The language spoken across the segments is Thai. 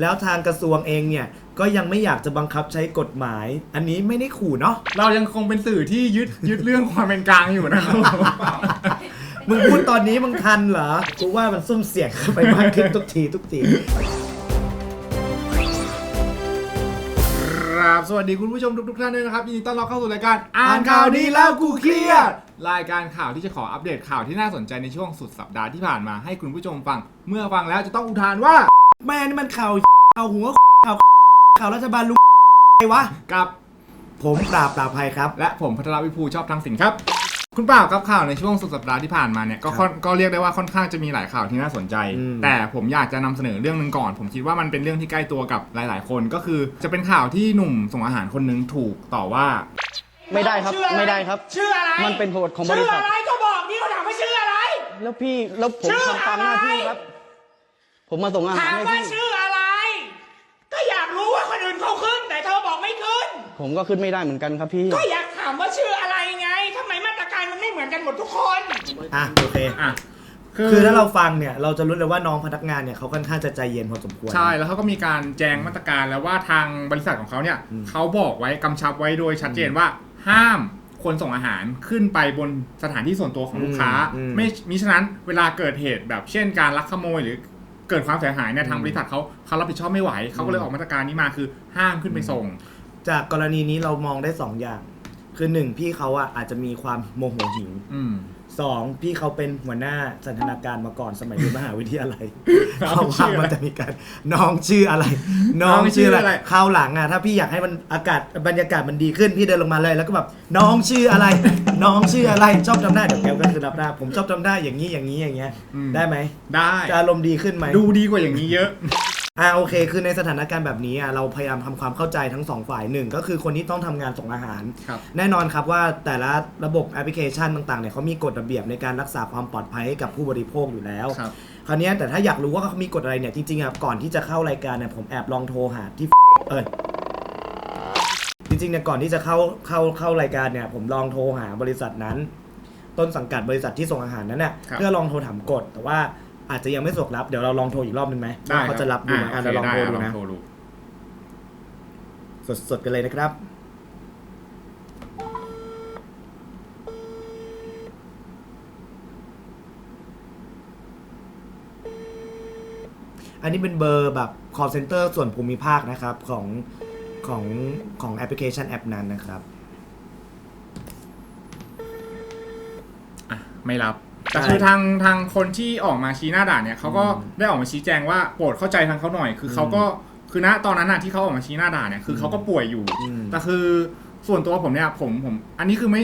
แล้วทางกระทรวงเองเนี่ย ก็ยังไม่อยากจะบังคับใช้กฎหมาย อันนี้ไม่ได้ขู่เนาะ เรายังคงเป็นสื่อที่ยึดยึดเรื่องความเป็นกลางอยู่นะครับมึงพูดตอนนี้มึงทันเหรอ กูว่ามันซุ่มเสี่ยงเข้าไปมากขึ้นทุกทีทุกที ครับสวัสดีคุณผู้ชมทุกๆท่านด้วยนะครับยินดีต้อนรับเข้าสู่รายการอ่านข่าวนี้แล้วกูเครียด รายการข่าวที่จะขออัปเดตข่าวที่น่าสนใจในช่วงสุดสัปดาห์ที่ผ่านมาให้คุณผู้ชมฟัง เมื่อฟังแล้วจะต้องอุทานว่า แม่นี่มันข่าวข่าวหัวข่าวข่าวรัฐบาลลุงไงวะ กับผมปราบปราบภัยครับ และผมพัทรวิภูชอบทางสินครับ คุณเปล่าครับข่าวในช่วงสุดสัปดาห์ที่ผ่านมาเนี่ยก็ค่อนก็เรียกได้ว่าค่อนข้างจะมีหลายข่าวที่น่าสนใจ อืม แต่ผมอยากจะนำเสนอเรื่องหนึ่งก่อน ผมคิดว่ามันเป็นเรื่องที่ใกล้ตัวกับหลาย ๆ คนก็คือ จะเป็นข่าวที่หนุ่มส่งอาหารคนหนึงถูกต่อว่า ไม่ได้ครับชื่ออะไม่ได้ครับ ชื่ออะไรมันเป็นโหดของบชื่ริอษัทอะไรก็บอกนี่เขาถามว่าชื่ออะไร แล้วพี่แล้วผมชื่อทำตามหน้าที่อะไรครับ ผมมาส่งอาหารถามให้ว่าพี่ ชื่ออะไร ก็อยากรู้ว่าคนอื่นเขาขึ้น แต่เธอบอกไม่ขึ้น ผมก็ขึ้นไม่ได้เหมือนกันครับพี่ ก็อยากถามว่าชื่ออะไรไงทำไมมาตรการมันไม่เหมือนกันหมดทุกคน อะโอเค อะ คือถ้าเราฟังเนี่ยเราจะรู้เลยว่าน้องพนักงานเนี่ยเขาค่อนข้างจะใจเย็นพอสมควร ใช่แล้วเขาก็มีการแจงมาตรการแล้วว่าทางบริษัทของเขาเนี่ยอืม เขาบอกไว้กำชับไว้โดยชัดเจนว่าห้ามคนส่งอาหารขึ้นไปบนสถานที่ส่วนตัวของลูกค้า อืมไม่มิฉะนั้นเวลาเกิดเหตุแบบเช่นการลักขโมยหรือ เกิดความเสียหายเนี่ยทางบริษัทเขาเขารับผิดชอบไม่ไหวเขาก็เลยออกมาตรการนี้มาคือห้ามขึ้นไปส่ง จากกรณีนี้เรามองได้สองอย่าง คือหนึ่งพี่เขาอะอาจจะมีความโมโหหิวอืม สองพี่เขาเป็นหัวหน้าสันทนาการมาก่อนสมัยเรียนมหาวิทยาลัยน้องเขาชื่ว่าออะไรมันจะมีการน้องชื่ออะไร น้องน้องชื่ชื่อออะอะไรไรคราวหลังอะถ้าพี่อยากให้มันอากาศบรรยากาศมันดีขึ้นพี่เดินลงมาเลยแล้วก็แบบน้องชื่ออะไร น้องชื่ออะไรชอบจำได้เดี๋ยวแกก็คือรับได้ผมชอบจำได้อย่างนี้อย่างนี้อย่างเงี้ยอืม ได้ไหมได้ จะอารมณ์ดีขึ้นไหมดูดีกว่าอย่างนี้เยอะ อ่าโอเค คือในสถานการณ์แบบนี้อะเราพยายามทำความเข้าใจทั้งสองฝ่ายหนึ่งก็คือคนที่ต้องทำงานส่งอาหาร ครับ แน่นอนครับว่าแต่ละระบบแอปพลิเคชันต่างๆเนี่ยเขามีกฎระเบียบในการรักษาความปลอดภัยให้กับผู้บริโภคอยู่แล้ว ครับ คราวเนี้ยแต่ถ้าอยากรู้ว่าเขามีกฎอะไรเนี่ยจริงๆอะก่อนที่จะเข้ารายการเนี่ยผมแอบลองโทรหาที่ เออจริงๆเนี่ยก่อนที่จะเข้าเข้าเข้ารายการเนี่ย ผมลองโทรหาบริษัทนั้น ต้นสังกัดบริษัทที่ส่งอาหารนั้นเนี่ยครับ เพื่อลองโทรถามกฎแต่ว่า อาจจะยังไม่สะดวกรับ เดี๋ยวเราลองโทรอีกรอบหนึงไหมได้ว่าเขาจะรับดูไหมอะโอเราเคลองได้โทรอะดูลองนะโทรดูสดๆกันเลยนะครับอันนี้เป็นเบอร์แบบ call center ส่วนภูมิภาคนะครับ ของของของแอปพลิเคชันแอปนั้นนะครับ อะ ไม่รับ แต่ใช่คือทางทางคนที่ออกมาชี้หน้าด่านเนี่ยเขาก็อืมได้ออกมาชี้แจงว่าโปรดเข้าใจทางเขาหน่อย คือเขาก็คือณตอนนั้นน่ะที่เขาออกมาชี้หน้าด่านเนี่ยคือเขาก็ป่วยอยู่อืมแต่คือส่วนตัวผมเนี่ยผมผม อันนี้คือไม่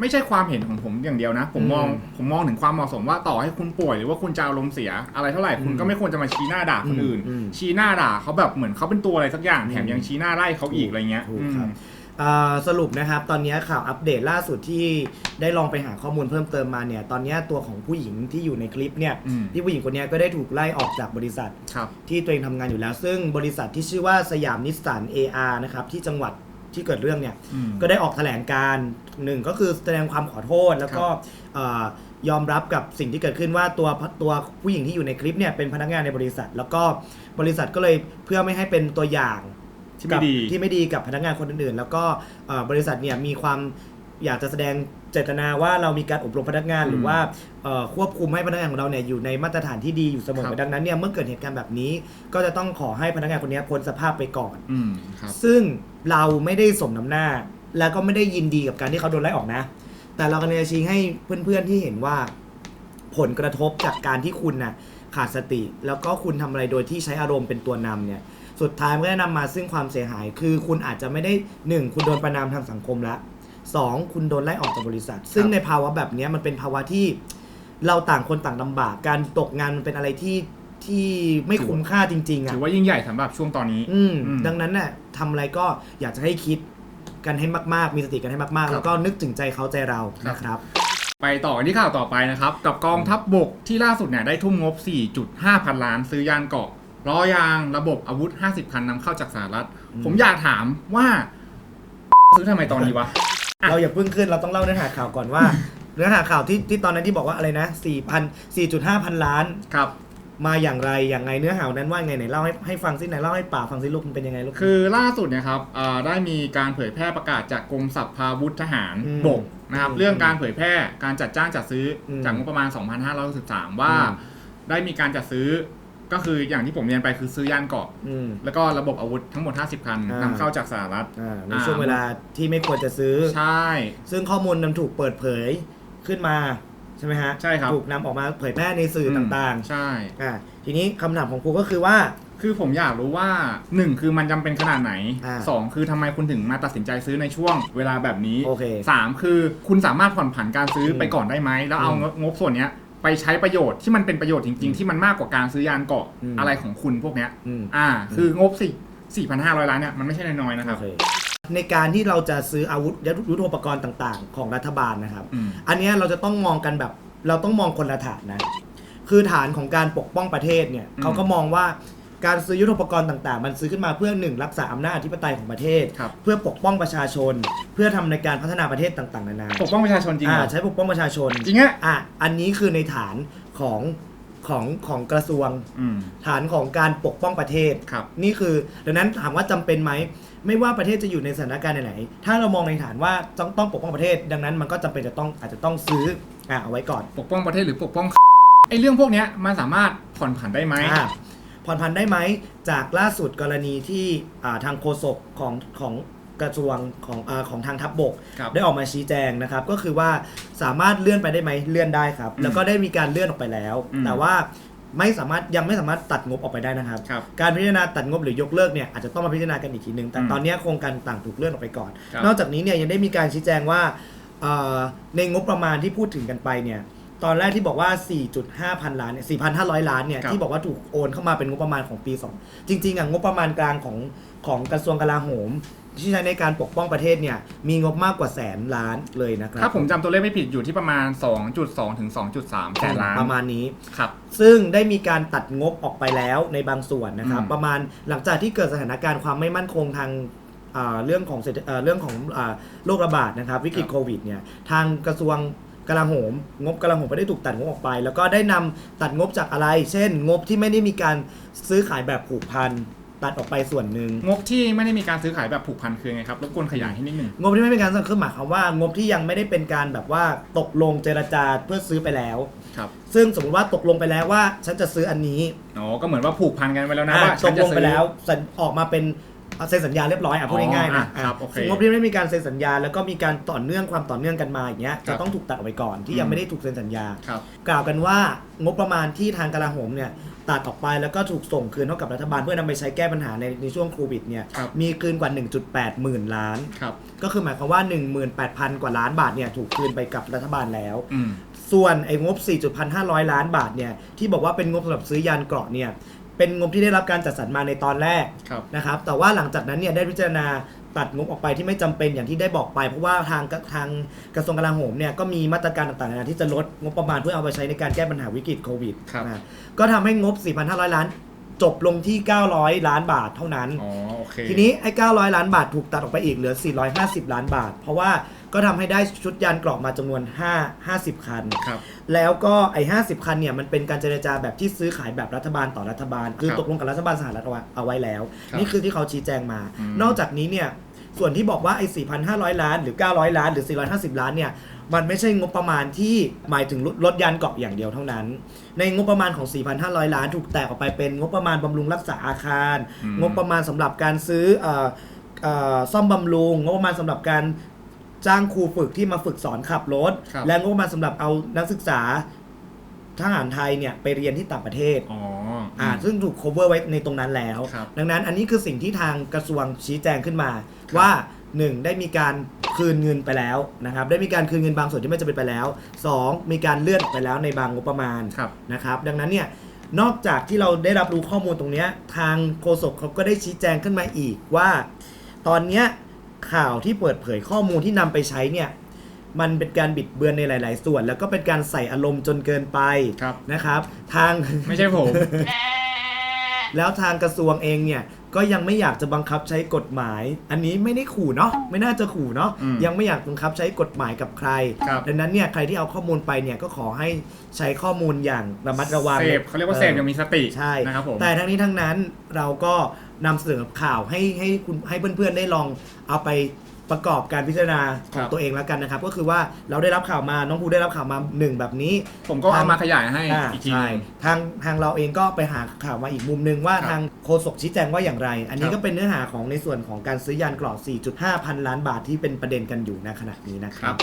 ไม่ใช่ความเห็นของผมอย่างเดียวนะ ผมมองอืมผมมองถึงความเหมาะสมว่าต่อให้คุณป่วยหรือว่าคุณจะอารมณ์เสีย อะไรเท่าไหร่คุณอืมก็ไม่ควรจะมาชี้หน้าด่าคนอื่นอืมชี้หน้าด่าเขาแบบเหมือนเขาเป็นตัวอะไรสักอย่างแถมอืมยังชี้หน้าไล่เขาอีกอะไรเงี้ยถูก อืมครับอ่าสรุปนะครับตอนนี้ข่าวอัปเดตล่าสุดที่ได้ลองไปหาข้อมูลเพิ่มเติมมาเนี่ยตอนนี้ตัวของผู้หญิงที่อยู่ในคลิปเนี่ยอืม ที่ผู้หญิงคนนี้ก็ได้ถูกไล่ออกจากบริษัท ครับ ที่ตัวเองทำงานอยู่แล้ว ซึ่งบริษัทที่ชื่อว่าสยามนิสสัน AR นะครับที่จังหวัดที่เกิดเรื่องเนี่ย อืม ก็ได้ออกแถลงการณ์หนึ่งก็คือแสดงความขอโทษ แล้วก็เอ่อยอมรับกับสิ่งที่เกิดขึ้นว่าตัวตัวผู้หญิงที่อยู่ในคลิปเนี่ยเป็นพนักงานในบริษัท แล้วก็บริษัทก็เลยเพื่อไม่ให้เป็นตัวอย่าง ที่ไม่กับดีที่ไม่ดีกับพนักงานคนอื่นๆ แล้วก็เอ่อบริษัทเนี่ยมีความอยากจะแสดงเจตนาว่าเรามีการอบรมพนักงานอืมหรือว่าเอ่อควบคุมให้พนักงานของเราเนี่ยอยู่ในมาตรฐานที่ดีอยู่เสมอครับดังนั้นเนี่ยเมื่อเกิดเหตุการณ์แบบนี้ ก็จะต้องขอให้พนักงานคนนี้พ้นสภาพไปก่อน อืมครับ ซึ่งเราไม่ได้สมน้ำหน้า แล้วก็ไม่ได้ยินดีกับการที่เขาโดนไล่ออกนะ แต่เรากำลังจะชี้ให้เพื่อนๆที่เห็นว่า ผลกระทบจากการที่คุณน่ะขาดสติ แล้วก็คุณทำอะไรโดยที่ใช้อารมณ์เป็นตัวนำเนี่ย สุดท้ายมันก็จะนำมาซึ่งความเสียหาย คือคุณอาจจะไม่ได้หนึ่งคุณโดนประนามทางสังคมละสองคุณโดนไล่ออกจากบริษัท ซึ่งในภาวะแบบเนี้ยมันเป็นภาวะที่เราต่างคนต่างลำบาก การตกงานมันเป็นอะไรที่ที่ไม่คุ้มค่าจริงๆอะถือว่ายิ่งใหญ่สำหรับช่วงตอนนี้ อืมอืมดังนั้นน่ะทำอะไรก็อยากจะให้คิดกันให้มากๆ มีสติกันให้มากๆครับแล้วก็นึกถึงใจเขาใจเราครับนะครับไปต่อกันที่ข่าวต่อไปนะครับ กับกองทัพบบกที่ล่าสุดเนี่ยได้ทุ่มงบ 4.5 พันล้านซื้อยานเกราะ ล้อยางระบบอาวุธ 50 คันนำเข้าจากสหรัฐอืมผมอยากถามว่า ซื้อทำไมตอนนี้วะ อะ เราอย่าเพิ่งขึ้นเราต้องเล่าเนื้อหาข่าวก่อนว่า เนื้อหาข่าวที่ที่ตอนนั้นที่บอกว่าอะไรนะ4 0 0 4.5 พันล้าน ครับ มาอย่างไรอย่างไงเนื้อหานั้นว่าไงไหนเล่าให้ให้ฟังสิไหนเล่าให้ป่าฟังสิลูกมันเป็นยังไงลูก คือล่าสุดเนี่ยครับอ่าได้มีการเผยแพร่ประกาศจากกรมสัพพาวุธทหารอืมบกนะครับ อืมเรื่องการเผยแพร่การจัดจ้างจัดซื้ออมจากงบประมาณ 2563 ว่า อืม ได้มีการจัดซื้อ ก็คืออย่างที่ผมเรียนไปคือซื้อยานเกราะ อืม แล้วก็ระบบอาวุธทั้งหมด 50 คันอ่าน นำเข้าจากสหรัฐ อ่าในอ่าช่วงเวลาที่ไม่ควรจะซื้อ ใช่ ซึ่งข้อมูลนั้นถูกเปิดเผยขึ้นมาใช่ไหมฮะใช่ครับ ถูกนำออกมาเผยแพร่ในสื่อต่างใช่ ๆอ่าทีนี้คำถามของครูก็คือว่า คือผมอยากรู้ว่า 1 คือมันจำเป็นขนาดไหน อ่า2 คือทำไมคุณถึงมาตัดสินใจซื้อในช่วงเวลาแบบนี้โอเค3คือคุณสามารถผ่อนผันการซื้ออมไปก่อนได้ไหมแล้วเอาอืม งบส่วนเนี้ย ไปใช้ประโยชน์ที่มันเป็นประโยชน์จริง ๆ ที่มันมากกว่าการซื้อยานเกาะอืมอะไรของคุณพวกเนี้ย อืม อ่า คืองบสี่สี่พันห้าร้อยล้านเนี่ยมันไม่ใช่น้อยๆนะครับโอเคในการที่เราจะซื้ออาวุธยุทโธปกรณ์ต่างๆ ของรัฐบาลนะครับ อืม อันเนี้ยเราจะต้องมองกันแบบเราต้องมองคนละฐานนะ คือฐานของการปกป้องประเทศเนี่ยอืมเขาก็มองว่า การซื้อยุทโธปกรณ์ต่างๆ มันซื้อขึ้นมาเพื่อหนึ่งรักษาอำนาจอธิปไตยของประเทศ ครับ เพื่อปกป้องประชาชน เพื่อทำในการพัฒนาประเทศต่างๆนานาปกป้องประชาชนจริงเหรอ่าอใช้ปกป้องประชาชนจริงอะอะอันนี้คือในฐานของของของกระทรวง อืม ฐานของการปกป้องประเทศ ครับ นี่คือดังนั้นถามว่าจำเป็นไหม ไม่ว่าประเทศจะอยู่ในสถานการณ์ไหนๆถ้าเรามองในฐานว่าต้องต้องปกป้องประเทศ ดังนั้นมันก็จำเป็นจะต้องอาจจะต้องซื้ออะเอาไว้ก่อนปกป้องประเทศหรือปกป้องไอ้เรื่องพวกเนี้ยมันสามารถผ่อนผันได้ไหม อะ ผ่อนผันได้ไหมจากล่าสุดกรณีที่อ่าทางโฆษกของของกระทรวงของอาของทางทัพบบก ครับได้ออกมาชี้แจงนะครับ ก็คือว่าสามารถเลื่อนไปได้ไหมเลื่อนได้ครับอืมแล้วก็ได้มีการเลื่อนออกไปแล้ว อืมแต่ว่าไม่สามารถยังไม่สามารถตัดงบออกไปได้นะครับ ครับการพิจารณาตัดงบหรือยกเลิกเนี่ยอาจจะต้องมาพิจารณากันอีกทีหนึ่งแต่อืมตอนเนี้ยโครงการต่างถูกเลื่อนออกไปก่อน ครับ นอกจากนี้เนี่ยยังได้มีการชี้แจงว่าเอ่อในงบประมาณที่พูดถึงกันไปเนี่ย ตอนแรกที่บอกว่า 4.5 พันล้านเนี่ย4,500 ล้านเนี่ย ครับ ที่บอกว่าถูกโอนเข้ามาเป็นงบประมาณของปี 2 จริง ๆอะงบประมาณกลางของของกระทรวงกลาโหม ที่ใช้ในการปกป้องประเทศเนี่ย มีงบมากกว่าแสนล้านเลยนะครับถ้าผมจำตัวเลขไม่ผิดอยู่ที่ประมาณ 2.2 ถึง 2.3แสนล้านประมาณนี้ ครับ ซึ่งได้มีการตัดงบออกไปแล้วในบางส่วนนะครับ อืม ประมาณหลังจากที่เกิดสถานการณ์ความไม่มั่นคงทางอ่าเรื่องของเศรษฐเอ่อเรื่องของอ่าโรคระบาดนะครับ วิกฤตโควิดเนี่ยทางกระทรวง กลาโหม งบกลาโหมก็ได้ถูกตัดงบออกไป แล้วก็ได้นำตัดงบจากอะไร เช่น งบที่ไม่ได้มีการซื้อขายแบบผูกพันตัดออกไปส่วนหนึ่ง งบที่ไม่ได้มีการซื้อขายแบบผูกพันคือไงครับรบกวนขยายให้นิดหนึ่ง งบที่ไม่เป็นการซื้อคือหมายความว่างบที่ยังไม่ได้เป็นการแบบว่าตกลงเจรจาเพื่อซื้อไปแล้ว ครับ ซึ่งสมมติว่าตกลงไปแล้วว่าฉันจะซื้ออันนี้อ๋อ ก็เหมือนว่าผูกพันกันไว้แล้วนะอะว่าตฉันกจะลงซื้ไปอ แล้วสัญออกมาเป็น เซ็นสัญญาเรียบร้อยอะพูดง่ายๆนะอ๋ออะครับโอเคซึ่งงบที่ไม่มีการเซ็นสัญญาแล้วก็มีการต่อเนื่องความต่อเนื่องกันมาอย่างเงี้ยครัจะบต้องถูกตัดออกไปก่อนที่อืยังมไม่ได้ถูกเซ็นสัญญา ครับ กล่าวกันว่างบประมาณที่ทางกลาโหมเนี่ยตัดออกไปแล้วก็ถูกส่งคืนเข้ากับรัฐบาลเพื่อนำไปใช้แก้ปัญหาในในช่วงโควิดเนี่ยครับ มีคืนกว่า 1.8 หมื่นล้าน ครับ ก็คือหมายความว่า 18,000 กว่าล้านบาทเนี่ยถูกคืนไปกับรัฐบาลแล้ว อืม ส่วนไอ้งบ 4.500 ล้านบาทเนี่ยที่บอกว่าเป็นงบสำหรับซื้อยานเกราะเนี่ย เป็นงบที่ได้รับการจัดสรรมาในตอนแรกครับ นะครับ แต่ว่าหลังจากนั้นเนี่ยได้พิจารณาตัดงบออกไปที่ไม่จำเป็นอย่างที่ได้บอกไป เพราะว่าทางทางกระทรวงกลาโหมเนี่ยก็มีมาตรการต่างๆนานาที่จะลดงบประมาณเพื่อเอาไปใช้ในการแก้ปัญหาวิกฤตโควิดครับ นะก็ทำให้งบ 4,500 ล้าน จบลงที่ 900 ล้านบาทเท่านั้น อ๋อโอเคทีนี้ไอ้ 900 ล้านบาทถูกตัดออกไปอีกเหลือ 450 ล้านบาท เพราะว่า ก็ทำให้ได้ชุดยานเกราะมาจำนวน 5 50 คัน ครับ แล้วก็ไอ้50 คันเนี่ยมันเป็นการเจรจาแบบที่ซื้อขายแบบรัฐบาลต่อรัฐบาล คือครับตกลงกับรัฐบาลสหรัฐเอาไว้เอาไว้แล้ว ครับนี่คือที่เขาชี้แจงมา อืม นอกจากนี้เนี่ยส่วนที่บอกว่าไอ้4,500 ล้านหรือ 900 ล้านหรือ 450 ล้านเนี่ยมันไม่ใช่งบประมาณที่หมายถึงรถยานเกาะอย่างเดียวเท่านั้น ในงบประมาณของ 4,500 ล้านถูกแตกออกไปเป็นงบประมาณบำรุงรักษาอาคาร อืม งบประมาณสำหรับการซื้อเอ่อเอ่อซ่อมบำรุง งบประมาณสำหรับการ จ้างครูฝึกที่มาฝึกสอนขับรถ ครับ และงบประมาณสำหรับเอานักศึกษาทหารไทยเนี่ยไปเรียนที่ต่างประเทศ อ๋ออ่าซึ่งถูก cover ไว้ในตรงนั้นแล้ว ครับดังนั้นอันนี้คือสิ่งที่ทางกระทรวงชี้แจงขึ้นมาว่า 1 ได้มีการคืนเงินไปแล้วนะครับ ได้มีการคืนเงินบางส่วนที่ไม่จำเป็นไปแล้ว 2 มีการเลื่อนออกไปแล้วในบางงบประมาณครับ นะครับ ดังนั้นเนี่ย นอกจากที่เราได้รับรู้ข้อมูลตรงเนี้ยทางโฆษกเขาก็ได้ชี้แจงขึ้นมาอีกว่า ตอนเนี้ย ข่าวที่เปิดเผยข้อมูลที่นำไปใช้เนี่ยมันเป็นการบิดเบือนในหลาย ๆ ส่วน แล้วก็เป็นการใส่อารมณ์จนเกินไปครับนะครับ ทางไม่ใช่ผม แล้วทางกระทรวงเองเนี่ยก็ยังไม่อยากจะบังคับใช้กฎหมาย อันนี้ไม่ได้ขู่เนาะไม่น่าจะขู่เนาะอืมยังไม่อยากบังคับใช้กฎหมายกับใครครับดังนั้นเนี่ยใครที่เอาข้อมูลไปเนี่ยก็ขอให้ใช้ข้อมูลอย่างระมัดระวังเสพเขาเรียกว่าเสพอย่างมีสติใช่นะครับผมแต่ทั้งนี้ทั้งนั้นเราก็ นำเสนอข่าวให้ให้คุณให้เพื่อนๆได้ลองเอาไปประกอบการพิจารณาขครัองบ ตัวเองแล้วกันนะครับ ก็คือว่าเราได้รับข่าวมาน้องภูได้รับข่าวมาหนึ่งแบบนี้ ผมก็เอามาขยายให้อ่าอีกทีหใช่นึงทางทางเราเองก็ไปหาข่าวมาอีกมุมหนึ่งว่าครับทางโฆษกชี้แจงว่าอย่างไร อันนี้ครับ ก็เป็นเนื้อหาของในส่วนของการซื้อยานเกราะ4.5 พันล้านบาทที่เป็นประเด็นกันอยู่ในขณะนี้นะคครัรับ บ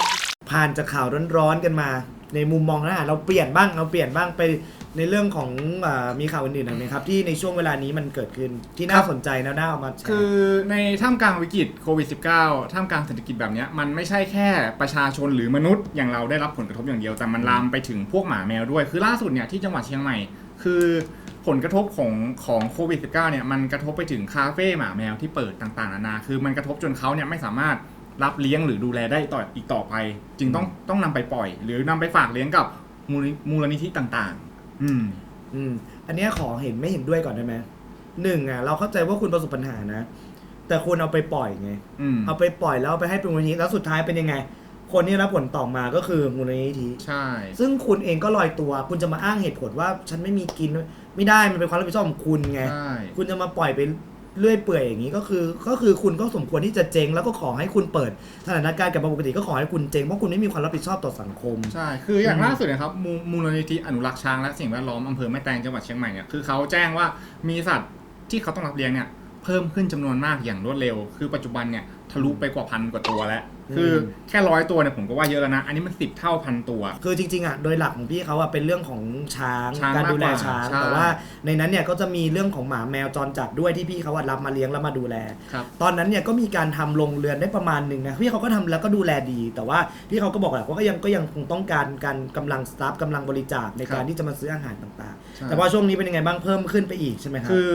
ผ่านจากข่าวร้อนๆกันมา ในมุมมองนะเราเปลี่ยนบ้างเราเปลี่ยนบ้างไป ในเรื่องของอามีข่าวอื่นๆหน่อยไหมครับ ที่ในช่วงเวลานี้มันเกิดขึ้นที่น่าสนใจแล้วน่าเอามาแชร์ คือในท่ามกลางวิกฤตโควิด -19 ท่ามกลางเศรษฐกิจแบบเนี้ยมันไม่ใช่แค่ประชาชนหรือมนุษย์อย่างเราได้รับผลกระทบอย่างเดียว แต่มันลามไปถึงพวกหมาแมวด้วย คือล่าสุดเนี่ยที่จังหวัดเชียงใหม่ คือผลกระทบของของโควิด -19 เนี่ยมันกระทบไปถึงคาเฟ่หมาแมวที่เปิดต่างๆนานา คือมันกระทบจนเขาเนี่ยไม่สามารถรับเลี้ยงหรือดูแลได้ต่ออีกต่อไป จึงต้องต้องนำไปปล่อย หรือนำไปฝากเลี้ยงกับมูลมูลนิธิต่างๆ อืม อืม อันเนี้ยขอเห็นไม่เห็นด้วยก่อนได้ไหมหนึ่งอะ เราเข้าใจว่าคุณประสบปัญหานะ แต่คุณเอาไปปล่อยไง อืม เอาไปปล่อยแล้วเอาไปให้เป็นมูลนิธิแล้วสุดท้ายเป็นยังไง คนที่รับผลต่อมาก็คือมูลนิธิ ใช่ ซึ่งคุณเองก็ลอยตัว คุณจะมาอ้างเหตุผลว่า ฉันไม่มีกินไม่ได้มันเป็นความรับผิดชอบของคุณไง ใช่ คุณจะมาปล่อยไป เรื่อยเปื่อยอย่างนี้ก็คือก็คือคุณก็สมควรที่จะเจ๊งแล้วก็ขอให้คุณเปิดสถานการณ์กลับมาปกติก็ขอให้คุณเจ๊งเพราะคุณไม่มีความรับผิดชอบต่อสังคม ใช่ คืออย่างล่าสุดนะครับมูมูลนิธิอนุรักษ์ช้างและสิ่งแวดล้อมอำเภอแม่แตงจังหวัดเชียงใหม่เนี่ยคือเขาแจ้งว่ามีสัตว์ที่เขาต้องรับเลี้ยงเนี่ยเพิ่มขึ้นจำนวนมากอย่างรวดเร็ว คือปัจจุบันเนี่ย ทะลุไปกว่าพันกว่าตัวแล้ว คือแค่ร้อยตัวเนี่ยผมก็ว่าเยอะแล้วนะ อันนี้มันสิบเท่าพันตัว คือจริงๆอะโดยหลักของพี่เขาอะเป็นเรื่องของช้างช้างการดูแลมากกว่าช้าง ใช่ แต่ว่าในนั้นเนี่ยก็จะมีเรื่องของหมาแมวจรจัดด้วยที่พี่เขาอะรับมาเลี้ยงแล้วมาดูแล ครับ ตอนนั้นเนี่ยก็มีการทำโรงเรือนได้ประมาณหนึ่งนะพี่เขาก็ทำแล้วก็ดูแลดี แต่ว่าพี่เขาก็บอกแหละว่าก็ยังก็ยังคงต้องการการกำลังสตาฟกำลังบริจาคในการครับที่จะมาซื้ออาหารต่างใช่ ๆ แต่ว่าช่วงนี้เป็นยังไงบ้างเพิ่มขึ้นไปอีกใช่ไหมครับ คือ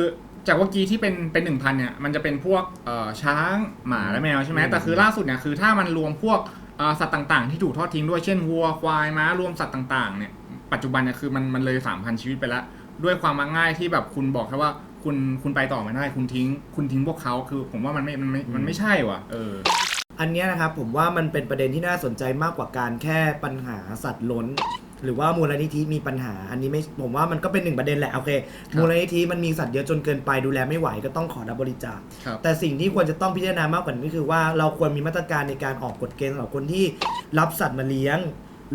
จากเมื่อกี้ที่เป็นเป็นหนึ่งพันเนี่ยมันจะเป็นพวกเอ่อช้างหมาและแมวใช่ไหมอืมแต่คือล่าสุดเนี่ยคือถ้ามันรวมพวกเอ่อสัตว์ต่างๆ ที่ถูกทอดทิ้งด้วยเช่นวัวควายม้ารวมสัตว์ต่างๆเนี่ยปัจจุบันเนี่ยคือมันมันเลยสามพันชีวิตไปแล้วด้วยความมักง่ายที่แบบคุณบอกแค่ว่าคุณคุณไปต่อไม่ได้คุณทิ้ง คุณทิ้งพวกเขาคือ ผมว่ามันไม่มันไม่มันไม่ใช่ว่ะเออ อันเนี้ยนะครับผมว่ามันเป็นประเด็นที่น่าสนใจมากกว่าการแค่ปัญหาสัตว์ล้น หรือว่ามูลนิธิมีปัญหา อันนี้ไม่ผมว่ามันก็เป็นหนึ่งประเด็นแหละโอเค ครับมูลนิธิมันมีสัตว์เยอะจนเกินไปดูแลไม่ไหวก็ต้องขอรับบริจาคครับ แต่สิ่งที่ควรจะต้องพิจารณามากกว่านี้คือว่าเราควรมีมาตรการในการออกกฎเกณฑ์สำหรับคนที่รับสัตว์มาเลี้ยง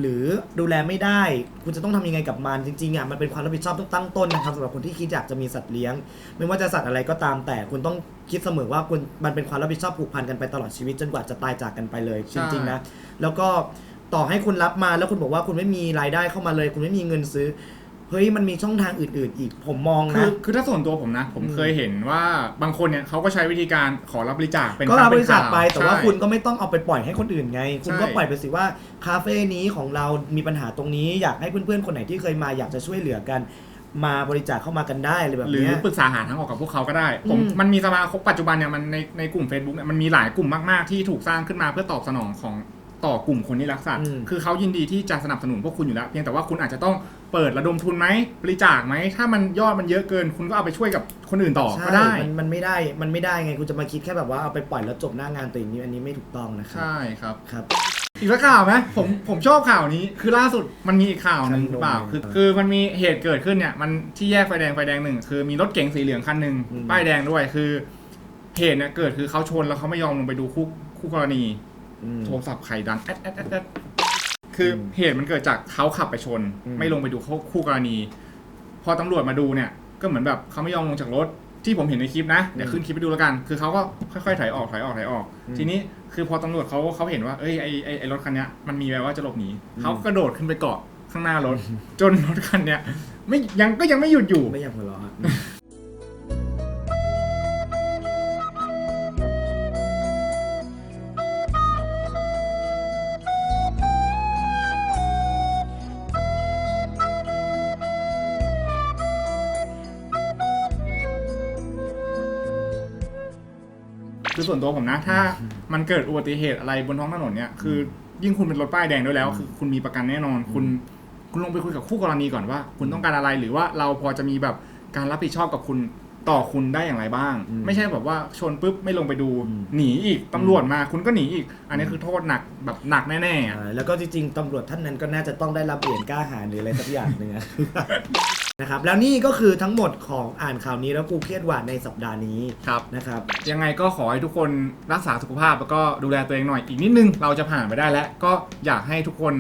หรือดูแลไม่ได้ คุณจะต้องทำยังไงกับมันจริงๆอะมันเป็นความรับผิดชอบตั้งต้นนะครับสำหรับคนที่คิดอยากจะมีสัตว์เลี้ยง ไม่ว่าจะสัตว์อะไรก็ตามแต่คุณต้องคิดเสมอว่าคุณมันเป็นความรับผิดชอบผูกพันกันไปตลอดชีวิตจนกว่าจะตายจากกันไปเลยใช่จริงๆนะ แล้วก็ ต่อให้คุณรับมาแล้วคุณบอกว่าคุณไม่มีรายได้เข้ามาเลย คุณไม่มีเงินซื้อ เฮ้ยมันมีช่องทางอื่น ๆ อีกผมมองคือนะคือถ้าส่วนตัวผมนะผมอืมเคยเห็นว่าบางคนเนี่ยเขาก็ใช้วิธีการขอรับบริจาคเป็นก็รับบริจาคเป็นข่วไปแต่ว่าใช่ คุณก็ไม่ต้องเอาไปปล่อยให้คนอื่นไง คุณก็ใช่ ปล่อยไปสิว่าคาเฟ่นี้ของเรามีปัญหาตรงนี้อยากให้เพื่อนๆคนไหนที่เคยมาอยากจะช่วยเหลือกัน มาบริจาคเข้ามากันได้อะไรแบบหรือเนี้ย ปรึกษาหาทางออกกับพวกเขาก็ได้ ผมอืม มันมีสมาคมปัจจุบันเนี่ยมันในในกลุ่ม Facebook เนี่ยมันมีหลายกลุ่มมาก ๆ ที่ถูกสร้างขึ้นมาเพื่อตอบสนองของ ต่อกลุ่มคนที่รักสัตว์ อืม คือเขายินดีที่จะสนับสนุนพวกคุณอยู่แล้ว เพียงแต่ว่าคุณอาจจะต้องเปิดระดมทุนไหมบริจาคไหม ถ้ามันยอดมันเยอะเกิน คุณก็เอาไปช่วยกับคนอื่นต่อใช่ก็ได้ มันมันไม่ได้ มันไม่ได้ไงคุณจะมาคิดแค่แบบว่าเอาไปปล่อยแล้วจบหน้างานตัวเองนี่อันนี้ไม่ถูกต้องนะครัใช่ครับ ครับ อีกสักข่าวไหมผมผมชอบข่าวนี้คือล่าสุดมันมีอีกข่าวหนึ่งข่าวหรือเปล่าลงคือคือมันมีเหตุเกิดขึ้นเนี่ย มันที่แยกไฟแดงไฟแดงหนึ่งคือมีรถเก๋งสีเหลืองคันหนึ่งอืม ป้ายแดงด้วยคือเหตุเนี่ยเกิดคือเขาชนแล้วเขาไม่ยอมลงไปดูคู่คู่กรณี อืม โทรศัพท์ใครดังแอดแอดแอดแอดคืออมเหตุมันเกิดจากเขาขับไปชน อืม ไม่ลงไปดูคู่คู่กรณี พอตำรวจมาดูเนี่ย ก็เหมือนแบบเขาไม่ยอมลงจากรถ ที่ผมเห็นในคลิปนะ เดี๋ยวขึ้นคลิปไปดูแล้วกัน คือเขาก็ค่อยๆถอยออกถอยออกถอยออก ทีนี้คือพอตำรวจเขาเขาเห็นว่าเอ้ยไอไอไอรถคันเนี้ยมันมีแววว่าจะหลบหนีเขากระโดดขึ้นไปเกาะข้างหน้ารถ จนรถคันเนี้ยไม่ยังก็ยังไม่หยุดอยู่ ไม่อยากหัวเราะอะ ตัวผมนะ ถ้ามันเกิดอุบัติเหตุอะไรบนท้องถนนเนี่ยคือ ยิ่งคุณเป็นรถป้ายแดงด้วยแล้ว คือคุณมีประกันแน่นอน คุณคุณลงไปคุยกับคู่กรณีก่อนว่า คุณต้องการอะไรหรือว่าเราพอจะมีแบบการรับผิดชอบกับคุณต่อคุณได้อย่างไรบ้างอืมไม่ใช่แบบว่าชนปุ๊บไม่ลงไปดูอืมหนีอีกตำรวจมาคุณก็หนีอีก อันนี้คือโทษหนักแบบหนักแน่ๆอะอ่าแล้วก็จริงๆตำรวจท่านนั้นก็น่าจะต้องได้รับเหรียญกล้าหาญหรืออะไรสักอย่างหนึ่งอะ นะครับแล้วนี่ก็คือทั้งหมดของอ่านข่าวนี้แล้วกูเครียดหวานในสัปดาห์นี้ครับ นะครับ ยังไงก็ขอให้ทุกคนรักษาสุขภาพแล้วก็ดูแลตัวเองหน่อยอีกนิดนึงเราจะผ่านไปได้แล้ว ก็อยากให้ทุกคน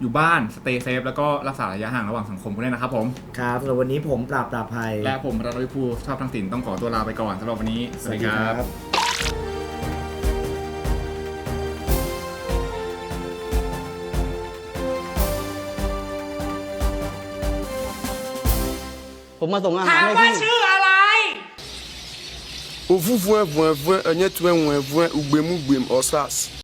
อยู่บ้านสเตย์เซฟแล้วก็รักษาระยะห่างระหว่างสังคมกันด้วยนะครับผมครับสำหรับวันนี้ผมปราบปราบภัยและผมรัตนวิภูชอบทั้งสินต้องขอตัวลาไปก่อนสำหรับวันนี้สวัสดีครับ มมาส่งอาหา ถาร ม ให้ ว่า พี่ ชื่ออะไร Ovu voin voin voin enye tue voin voin ugbem ugbem osas.